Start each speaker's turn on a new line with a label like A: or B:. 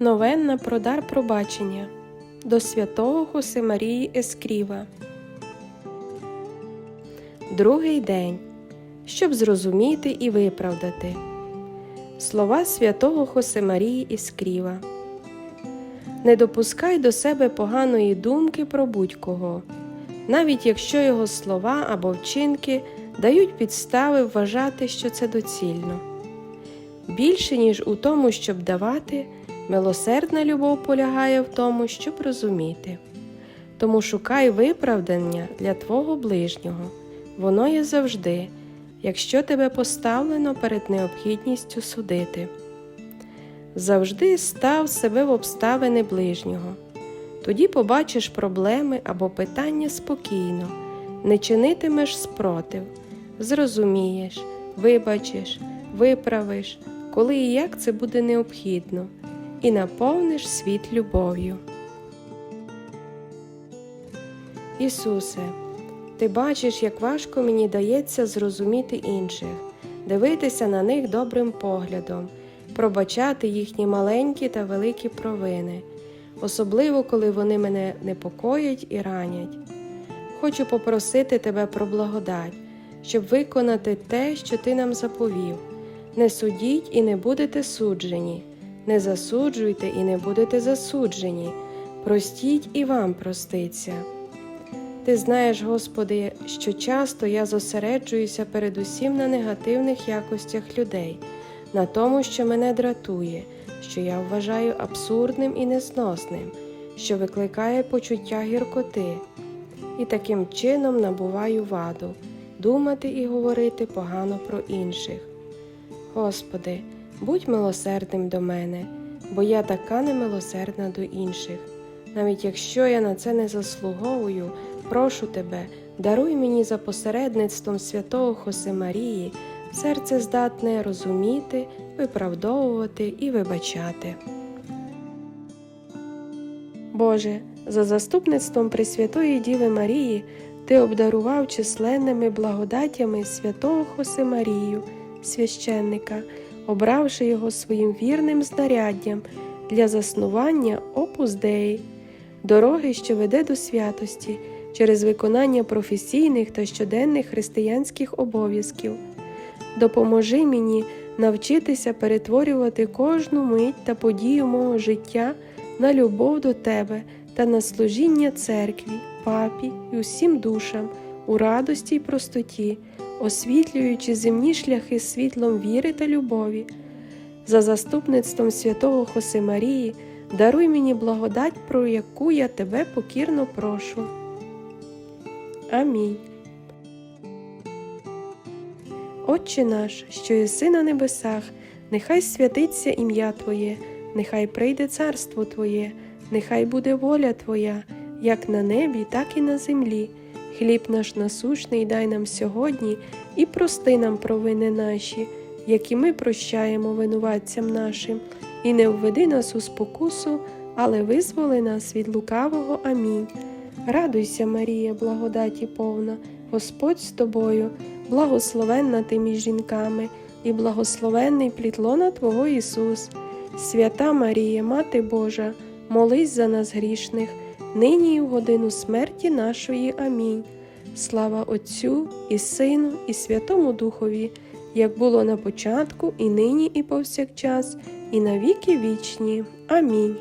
A: Новенна про дар пробачення до святого Хосимарії Ескріва. Другий день. Щоб зрозуміти і виправдати. Слова святого Хосимарії Іскріва. Не допускай до себе поганої думки про будь-кого, навіть якщо його слова або вчинки дають підстави вважати, що це доцільно. Більше, ніж у тому, щоб давати, милосердна любов полягає в тому, щоб розуміти. Тому шукай виправдання для твого ближнього, воно є завжди, якщо тебе поставлено перед необхідністю судити. Завжди став себе в обставини ближнього. Тоді побачиш проблеми або питання спокійно, не чинитимеш спротив, зрозумієш, вибачиш, виправиш, коли і як це буде необхідно, і наповниш світ любов'ю. Ісусе, Ти бачиш, як важко мені дається зрозуміти інших, дивитися на них добрим поглядом, пробачати їхні маленькі та великі провини, особливо коли вони мене непокоять і ранять. Хочу попросити Тебе про благодать, щоб виконати те, що Ти нам заповів. Не судіть і не будете суджені, не засуджуйте і не будете засуджені, простіть і вам проститься. Ти знаєш, Господи, що часто я зосереджуюся передусім на негативних якостях людей, на тому, що мене дратує, що я вважаю абсурдним і незносним, що викликає почуття гіркоти, і таким чином набуваю ваду думати і говорити погано про інших. Господи, будь милосердним до мене, бо я така немилосердна до інших. Навіть якщо я на це не заслуговую, прошу Тебе, даруй мені за посередництвом святого Хосимарії серце здатне розуміти, виправдовувати і вибачати. Боже, за заступництвом Пресвятої Діви Марії Ти обдарував численними благодатями святого Хосимарію, священника, обравши його своїм вірним знаряддям для заснування опус Деї, дороги, що веде до святості через виконання професійних та щоденних християнських обов'язків. Допоможи мені навчитися перетворювати кожну мить та подію мого життя на любов до Тебе та на служіння церкві, папі і усім душам у радості й простоті, освітлюючи земні шляхи світлом віри та любові. За заступництвом святого Хосимарії даруй мені благодать, про яку я тебе покірно прошу. Амінь. Отче наш, що єси на небесах, нехай святиться ім'я Твоє, нехай прийде царство Твоє, нехай буде воля Твоя, як на небі, так і на землі. Хліб наш насущний дай нам сьогодні і прости нам провини наші, які ми прощаємо винуватцям нашим, і не введи нас у спокусу, але визволи нас від лукавого. Амінь. Радуйся, Марія, благодаті повна, Господь з тобою, благословенна ти між жінками, і благословенний плітлона Твого Ісус. Свята Марія, Мати Божа, молись за нас грішних, нині і в годину смерті нашої. Амінь. Слава Отцю і Сину, і Святому Духові, як було на початку, і нині, і повсякчас, і на віки вічні. Амінь.